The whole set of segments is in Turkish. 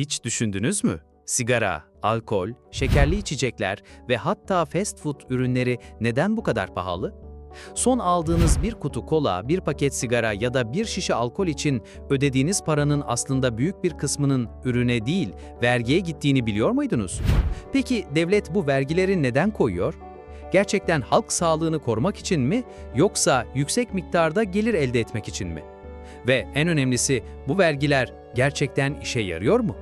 Hiç düşündünüz mü? Sigara, alkol, şekerli içecekler ve hatta fast food ürünleri neden bu kadar pahalı? Son aldığınız bir kutu kola, bir paket sigara ya da bir şişe alkol için ödediğiniz paranın aslında büyük bir kısmının ürüne değil, vergiye gittiğini biliyor muydunuz? Peki devlet bu vergileri neden koyuyor? Gerçekten halk sağlığını korumak için mi yoksa yüksek miktarda gelir elde etmek için mi? Ve en önemlisi bu vergiler gerçekten işe yarıyor mu?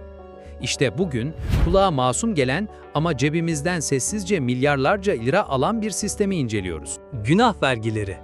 İşte bugün kulağa masum gelen ama cebimizden sessizce milyarlarca lira alan bir sistemi inceliyoruz. Günah vergileri.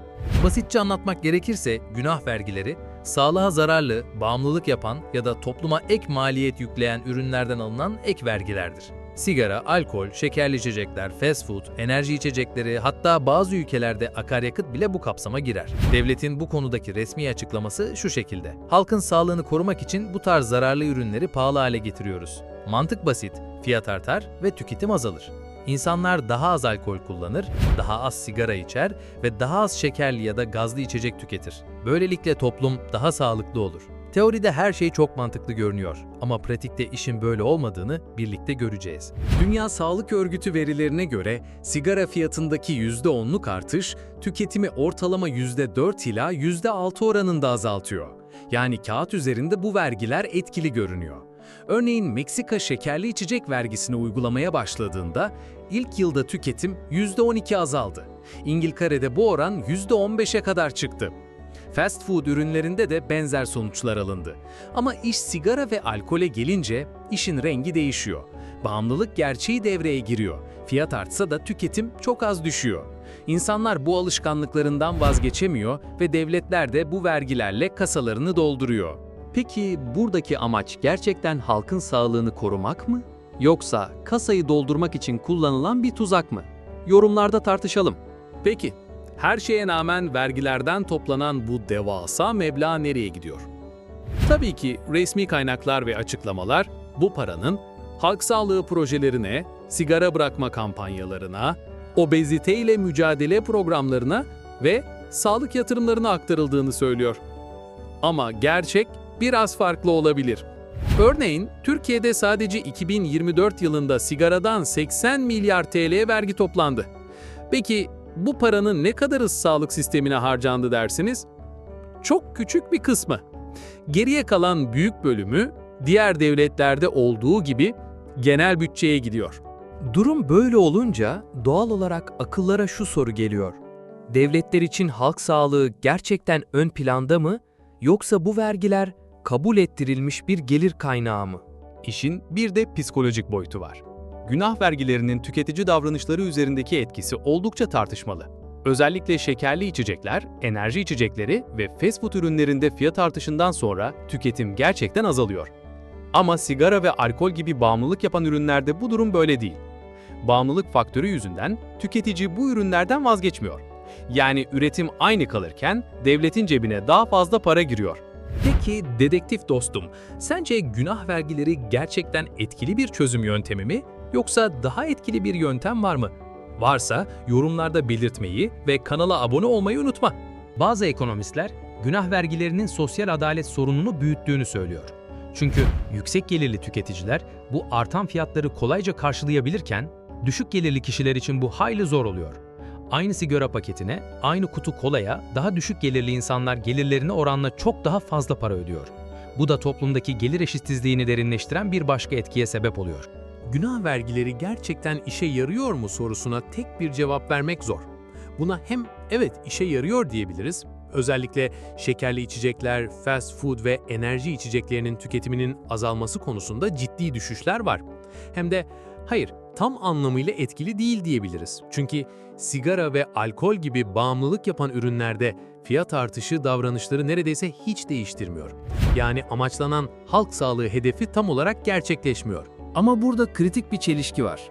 Basitçe anlatmak gerekirse günah vergileri, sağlığa zararlı, bağımlılık yapan ya da topluma ek maliyet yükleyen ürünlerden alınan ek vergilerdir. Sigara, alkol, şekerli içecekler, fast food, enerji içecekleri hatta bazı ülkelerde akaryakıt bile bu kapsama girer. Devletin bu konudaki resmi açıklaması şu şekilde. Halkın sağlığını korumak için bu tarz zararlı ürünleri pahalı hale getiriyoruz. Mantık basit, fiyat artar ve tüketim azalır. İnsanlar daha az alkol kullanır, daha az sigara içer ve daha az şekerli ya da gazlı içecek tüketir. Böylelikle toplum daha sağlıklı olur. Teoride her şey çok mantıklı görünüyor ama pratikte işin böyle olmadığını birlikte göreceğiz. Dünya Sağlık Örgütü verilerine göre sigara fiyatındaki %10'luk artış tüketimi ortalama %4 ila %6 oranında azaltıyor. Yani kağıt üzerinde bu vergiler etkili görünüyor. Örneğin Meksika şekerli içecek vergisini uygulamaya başladığında ilk yılda tüketim %12 azaldı. İngiltere'de bu oran %15'e kadar çıktı. Fast food ürünlerinde de benzer sonuçlar alındı. Ama iş sigara ve alkole gelince işin rengi değişiyor. Bağımlılık gerçeği devreye giriyor. Fiyat artsa da tüketim çok az düşüyor. İnsanlar bu alışkanlıklarından vazgeçemiyor ve devletler de bu vergilerle kasalarını dolduruyor. Peki buradaki amaç gerçekten halkın sağlığını korumak mı? Yoksa kasayı doldurmak için kullanılan bir tuzak mı? Yorumlarda tartışalım. Peki, her şeye rağmen vergilerden toplanan bu devasa meblağ nereye gidiyor? Tabii ki resmi kaynaklar ve açıklamalar bu paranın halk sağlığı projelerine, sigara bırakma kampanyalarına, obezite ile mücadele programlarına ve sağlık yatırımlarına aktarıldığını söylüyor. Ama gerçek biraz farklı olabilir. Örneğin Türkiye'de sadece 2024 yılında sigaradan 80 milyar TL vergi toplandı. Peki bu paranın ne kadarı sağlık sistemine harcandı dersiniz? Çok küçük bir kısmı. Geriye kalan büyük bölümü diğer devletlerde olduğu gibi genel bütçeye gidiyor. Durum böyle olunca doğal olarak akıllara şu soru geliyor. Devletler için halk sağlığı gerçekten ön planda mı yoksa bu vergiler kabul ettirilmiş bir gelir kaynağı mı? İşin bir de psikolojik boyutu var. Günah vergilerinin tüketici davranışları üzerindeki etkisi oldukça tartışmalı. Özellikle şekerli içecekler, enerji içecekleri ve fast food ürünlerinde fiyat artışından sonra tüketim gerçekten azalıyor. Ama sigara ve alkol gibi bağımlılık yapan ürünlerde bu durum böyle değil. Bağımlılık faktörü yüzünden tüketici bu ürünlerden vazgeçmiyor. Yani üretim aynı kalırken devletin cebine daha fazla para giriyor. Peki dedektif dostum, sence günah vergileri gerçekten etkili bir çözüm yöntemi mi yoksa daha etkili bir yöntem var mı? Varsa yorumlarda belirtmeyi ve kanala abone olmayı unutma. Bazı ekonomistler günah vergilerinin sosyal adalet sorununu büyüttüğünü söylüyor. Çünkü yüksek gelirli tüketiciler bu artan fiyatları kolayca karşılayabilirken düşük gelirli kişiler için bu hayli zor oluyor. Aynı sigara paketine, aynı kutu kolaya daha düşük gelirli insanlar gelirlerine oranla çok daha fazla para ödüyor. Bu da toplumdaki gelir eşitsizliğini derinleştiren bir başka etkiye sebep oluyor. Günah vergileri gerçekten işe yarıyor mu sorusuna tek bir cevap vermek zor. Buna hem evet işe yarıyor diyebiliriz. Özellikle şekerli içecekler, fast food ve enerji içeceklerinin tüketiminin azalması konusunda ciddi düşüşler var. Hem de hayır, tam anlamıyla etkili değil diyebiliriz. Çünkü sigara ve alkol gibi bağımlılık yapan ürünlerde fiyat artışı davranışları neredeyse hiç değiştirmiyor. Yani amaçlanan halk sağlığı hedefi tam olarak gerçekleşmiyor. Ama burada kritik bir çelişki var.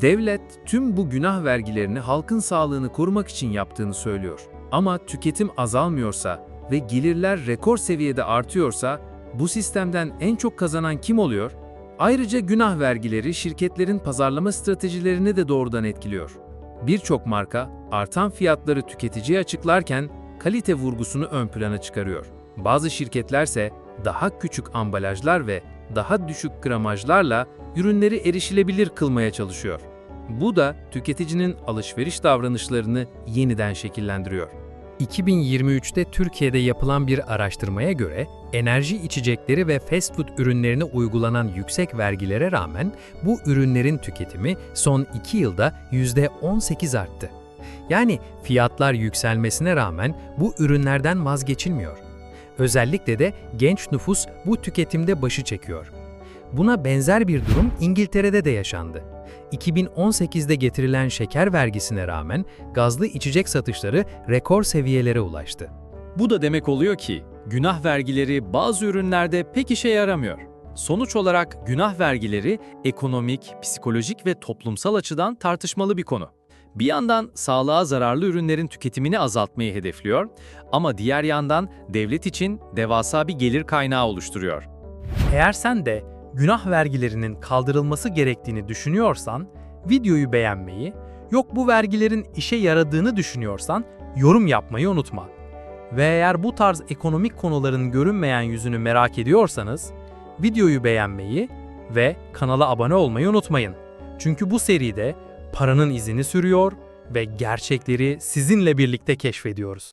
Devlet tüm bu günah vergilerini halkın sağlığını korumak için yaptığını söylüyor. Ama tüketim azalmıyorsa ve gelirler rekor seviyede artıyorsa bu sistemden en çok kazanan kim oluyor? Ayrıca günah vergileri şirketlerin pazarlama stratejilerini de doğrudan etkiliyor. Birçok marka artan fiyatları tüketiciye açıklarken kalite vurgusunu ön plana çıkarıyor. Bazı şirketlerse daha küçük ambalajlar ve daha düşük gramajlarla ürünleri erişilebilir kılmaya çalışıyor. Bu da tüketicinin alışveriş davranışlarını yeniden şekillendiriyor. 2023'te Türkiye'de yapılan bir araştırmaya göre enerji içecekleri ve fast food ürünlerine uygulanan yüksek vergilere rağmen bu ürünlerin tüketimi son 2 yılda %18 arttı. Yani fiyatlar yükselmesine rağmen bu ürünlerden vazgeçilmiyor. Özellikle de genç nüfus bu tüketimde başı çekiyor. Buna benzer bir durum İngiltere'de de yaşandı. 2018'de getirilen şeker vergisine rağmen gazlı içecek satışları rekor seviyelere ulaştı. Bu da demek oluyor ki günah vergileri bazı ürünlerde pek işe yaramıyor. Sonuç olarak günah vergileri ekonomik, psikolojik ve toplumsal açıdan tartışmalı bir konu. Bir yandan sağlığa zararlı ürünlerin tüketimini azaltmayı hedefliyor ama diğer yandan devlet için devasa bir gelir kaynağı oluşturuyor. Eğer sen de günah vergilerinin kaldırılması gerektiğini düşünüyorsan, videoyu beğenmeyi, yok bu vergilerin işe yaradığını düşünüyorsan yorum yapmayı unutma. Ve eğer bu tarz ekonomik konuların görünmeyen yüzünü merak ediyorsanız, videoyu beğenmeyi ve kanala abone olmayı unutmayın. Çünkü bu seride paranın izini sürüyor ve gerçekleri sizinle birlikte keşfediyoruz.